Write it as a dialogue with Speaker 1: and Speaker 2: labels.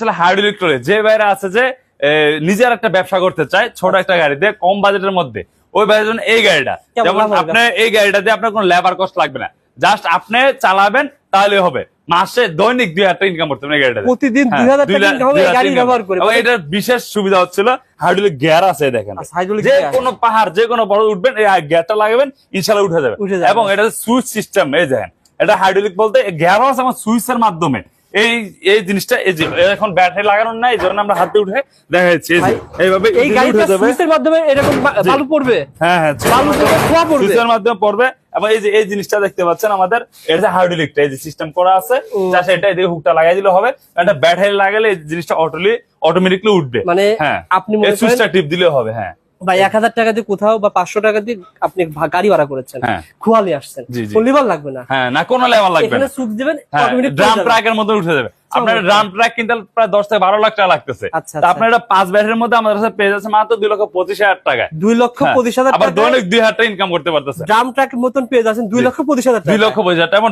Speaker 1: আসলে hydraulic trolley যে বাইরে আছে যে নিজের একটা ব্যবসা করতে চায় ছোট একটা গাড়িতে কম বাজেটের মধ্যে। ওই বাইরের জন্য এই গাড়িটা যেমন
Speaker 2: লাভ হবে?
Speaker 1: আপনি এই গাড়িটা দিয়ে আপনার কোনো লেবার কস্ট লাগবে না। জাস্ট আপনি চালাবেন তাহলে হবে। মাসে দৈনিক দুই হাজার ইনকাম করতে এই গাড়িটা
Speaker 2: প্রতিদিন
Speaker 1: হ্যাঁ, এটার বিশেষ সুবিধা হচ্ছিল হাইড্রোলিক গিয়ার আছে দেখেন।
Speaker 2: আচ্ছা,
Speaker 1: যে। কোনো পাহাড় যে কোনো বড় উঠবেন এই গিয়ারটা লাগাবেন ইনশাল্লাহ উঠে যাবে। এবং এটা সুইচ সিস্টেম এই দেখেন। এটা হাইড্রোলিক বলতে গিয়ার আছে আমার সুইচের মাধ্যমে। এই এই জিনিসটা এই যে এখন ব্যাটারি লাগানো নাই জন্য আমরা হাতে উঠে দেখা যাচ্ছে এই যে, এইভাবে
Speaker 2: এই গাড়িটা সুইচের মাধ্যমে এরকম বালু পড়বে?
Speaker 1: হ্যাঁ হ্যাঁ
Speaker 2: বালু পড়বে খোয়া পড়বে?
Speaker 1: সুইচের মাধ্যমে পড়বে। এবং এই যে এই জিনিসটা দেখতে পাচ্ছেন আমাদের এটা হাইড্রোলিকটা এই যে সিস্টেম করা আছে। যা সেটা এদিকে হুকটা লাগাই দিলে হবে। একটা ব্যাটারি লাগালে এই জিনিসটা অটোলি অটোমেটিকলি উঠবে।
Speaker 2: মানে
Speaker 1: হ্যাঁ।
Speaker 2: আপনি
Speaker 1: সুইচটা টিপ দিলে হবে হ্যাঁ।
Speaker 2: বা এক হাজার টাকা দিয়ে কোথাও বা পাঁচশো টাকা দিয়ে আপনি গাড়ি ভাড়া করেছেন
Speaker 1: হ্যাঁ।
Speaker 2: খোয়ালে আসছেন। লিভার লাগবে না।
Speaker 1: হ্যাঁ না কোনো লেভেল লাগবে না।
Speaker 2: সুইচ দিবেন
Speaker 1: হ্যাঁ ড্রাম ট্রাকের মধ্যে উঠে যাবে। আপনার ড্রাম ট্রাক কিনতে প্রায় দশ থেকে বারো লাখ টাকা লাগতেছে।
Speaker 2: আচ্ছা, আচ্ছা।
Speaker 1: আপনার এটা পাঁচ ব্যাটারির মধ্যে আমাদের কাছে পেয়ে যাচ্ছে মাত্র দুই লক্ষ পঁচিশ হাজার টাকা
Speaker 2: দুই লক্ষ পঁচিশ হাজার
Speaker 1: আবার দৈনিক দুই হাজার টাকা ইনকাম করতে পারতেছে।
Speaker 2: ড্রাম ট্রাক মতন পেয়ে যাচ্ছেন দুই লক্ষ পঁচিশ হাজার
Speaker 1: দুই লক্ষ পঁচিশ হাজার টাকা।